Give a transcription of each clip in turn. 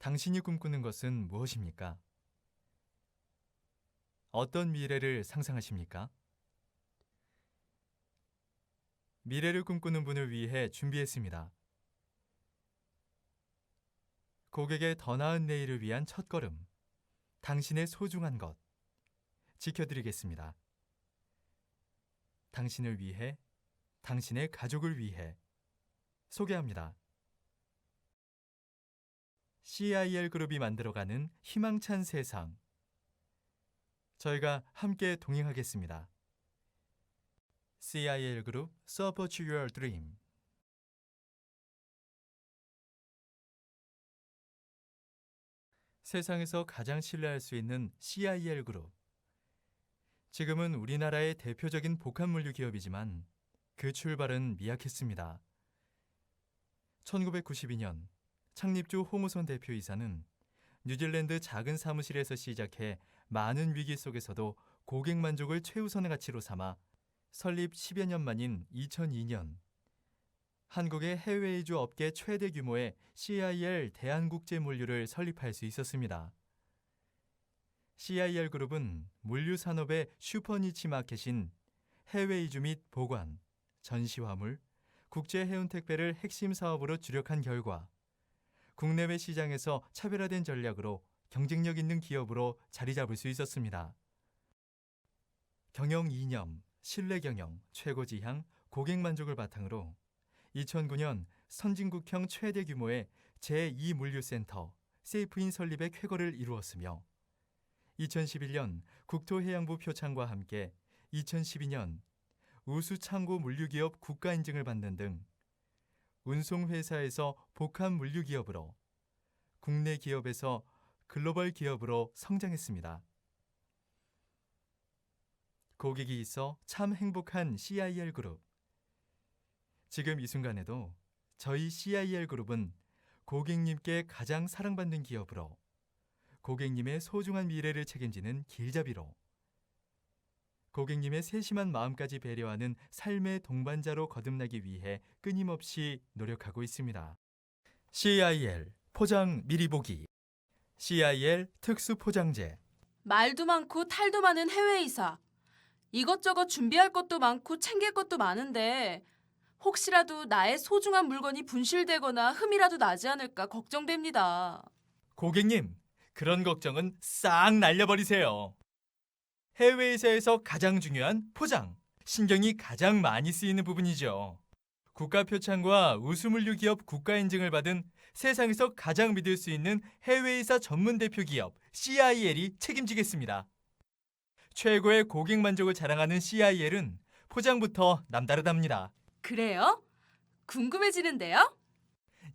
당신이 꿈꾸는 것은 무엇입니까? 어떤 미래를 상상하십니까? 미래를 꿈꾸는 분을 위해 준비했습니다. 고객의 더 나은 내일을 위한 첫걸음. 당신의 소중한 것. 지켜드리겠습니다. 당신을 위해, 당신의 가족을 위해. 소개합니다. CIL 그룹이 만들어가는 희망찬 세상. 저희가 함께 동행하겠습니다. CIL 그룹 Support Your Dream. 세상에서 가장 신뢰할 수 있는 CIL 그룹. 지금은 우리나라의 대표적인 복합물류 기업이지만 그 출발은 미약했습니다. 1992년 창립주 홍우선 대표이사는 뉴질랜드 작은 사무실에서 시작해 많은 위기 속에서도 고객 만족을 최우선의 가치로 삼아 설립 10여 년 만인 2002년 한국의 해외 이주 업계 최대 규모의 CIL 대한국제 물류를 설립할 수 있었습니다. CIL 그룹은 물류 산업의 슈퍼니치 마켓인 해외 이주 및 보관, 전시화물, 국제 해운 택배를 핵심 사업으로 주력한 결과 국내외 시장에서 차별화된 전략으로 경쟁력 있는 기업으로 자리 잡을 수 있었습니다. 경영 이념, 신뢰 경영, 최고 지향, 고객 만족을 바탕으로 2009년 선진국형 최대 규모의 제2물류센터 세이프인 설립의 쾌거를 이루었으며 2011년 국토해양부 표창과 함께 2012년 우수창고 물류기업 국가인증을 받는 등 운송회사에서 복합 물류 기업으로 국내 기업에서 글로벌 기업으로 성장했습니다. 고객이 있어 참 행복한 CIL 그룹. 지금 이 순간에도 저희 CIL 그룹은 고객님께 가장 사랑받는 기업으로 고객님의 소중한 미래를 책임지는 길잡이로 고객님의 세심한 마음까지 배려하는 삶의 동반자로 거듭나기 위해 끊임없이 노력하고 있습니다. CIL 포장 미리 보기 CIL 특수 포장재 말도 많고 탈도 많은 해외이사. 이것저것 준비할 것도 많고 챙길 것도 많은데 혹시라도 나의 소중한 물건이 분실되거나 흠이라도 나지 않을까 걱정됩니다. 고객님, 그런 걱정은 싹 날려버리세요. 해외에서에서 가장 중요한 포장, 신경이 가장 많이 쓰이는 부분이죠. 국가 표창과 우수물류 기업 국가 인증을 받은 세상에서 가장 믿을 수 있는 해외이사 전문 대표 기업 CIL이 책임지겠습니다. 최고의 고객 만족을 자랑하는 CIL은 포장부터 남다르답니다. 그래요? 궁금해지는데요?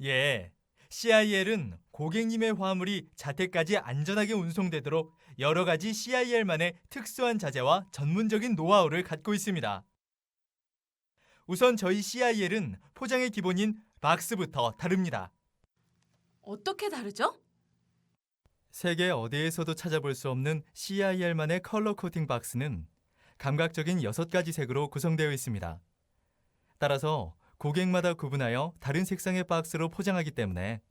예. CIL은 고객님의 화물이 자택까지 안전하게 운송되도록 여러 가지 CIL만의 특수한 자재와 전문적인 노하우를 갖고 있습니다. 우선 저희 CIL은 포장의 기본인 박스부터 다릅니다. 어떻게 다르죠? 세계 어디에서도 찾아볼 수 없는 CIL만의 컬러 코팅 박스는 감각적인 6가지 색으로 구성되어 있습니다. 따라서 고객마다 구분하여 다른 색상의 박스로 포장하기 때문에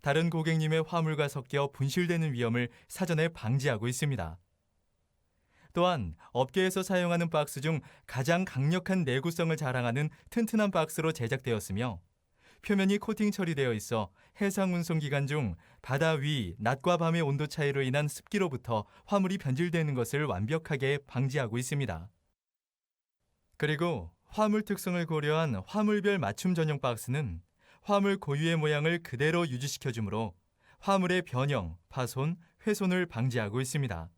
다른 고객님의 화물과 섞여 분실되는 위험을 사전에 방지하고 있습니다. 또한 업계에서 사용하는 박스 중 가장 강력한 내구성을 자랑하는 튼튼한 박스로 제작되었으며 표면이 코팅 처리되어 있어 해상 운송 기간 중 바다 위 낮과 밤의 온도 차이로 인한 습기로부터 화물이 변질되는 것을 완벽하게 방지하고 있습니다. 그리고 화물 특성을 고려한 화물별 맞춤 전용 박스는 화물 고유의 모양을 그대로 유지시켜 주므로 화물의 변형, 파손, 훼손을 방지하고 있습니다.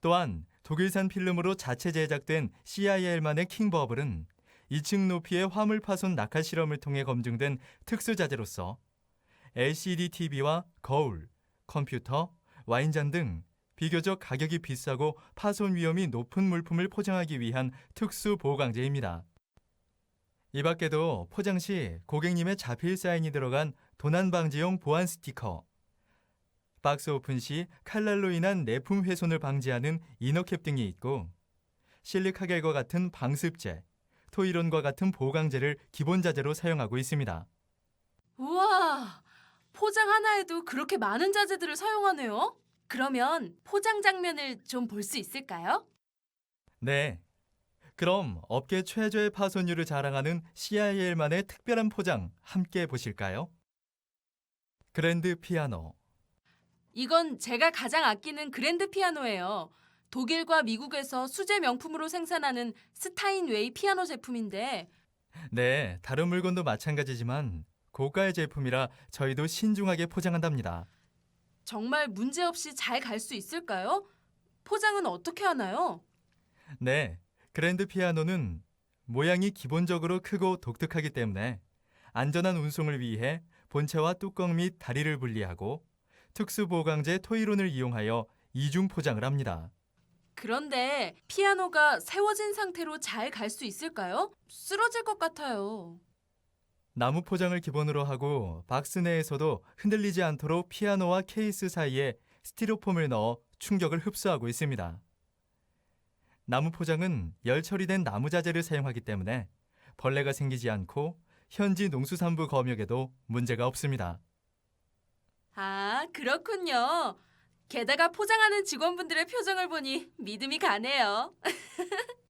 또한 독일산 필름으로 자체 제작된 CIL만의 킹버블은 2층 높이의 화물 파손 낙하 실험을 통해 검증된 특수 자재로서 LCD TV와 거울, 컴퓨터, 와인잔 등 비교적 가격이 비싸고 파손 위험이 높은 물품을 포장하기 위한 특수 보강제입니다. 이 밖에도 포장 시 고객님의 자필 사인이 들어간 도난 방지용 보안 스티커, 박스 오픈 시 칼날로 인한 내품 훼손을 방지하는 이너캡 등이 있고 실리카겔과 같은 방습제, 토이론과 같은 보강제를 기본 자재로 사용하고 있습니다. 우와! 포장 하나에도 그렇게 많은 자재들을 사용하네요. 그러면 포장 장면을 좀 볼 수 있을까요? 네. 그럼 업계 최저의 파손율을 자랑하는 CIL만의 특별한 포장 함께 보실까요? 그랜드 피아노. 이건 제가 가장 아끼는 그랜드 피아노예요. 독일과 미국에서 수제 명품으로 생산하는 스타인웨이 피아노 제품인데 네, 다른 물건도 마찬가지지만 고가의 제품이라 저희도 신중하게 포장한답니다. 정말 문제없이 잘 갈 수 있을까요? 포장은 어떻게 하나요? 네, 그랜드 피아노는 모양이 기본적으로 크고 독특하기 때문에 안전한 운송을 위해 본체와 뚜껑 및 다리를 분리하고 특수 보강제 토이론을 이용하여 이중 포장을 합니다. 그런데 피아노가 세워진 상태로 잘 갈 수 있을까요? 쓰러질 것 같아요. 나무 포장을 기본으로 하고 박스 내에서도 흔들리지 않도록 피아노와 케이스 사이에 스티로폼을 넣어 충격을 흡수하고 있습니다. 나무 포장은 열 처리된 나무 자재를 사용하기 때문에 벌레가 생기지 않고 현지 농수산부 검역에도 문제가 없습니다. 아, 그렇군요. 게다가 포장하는 직원분들의 표정을 보니 믿음이 가네요.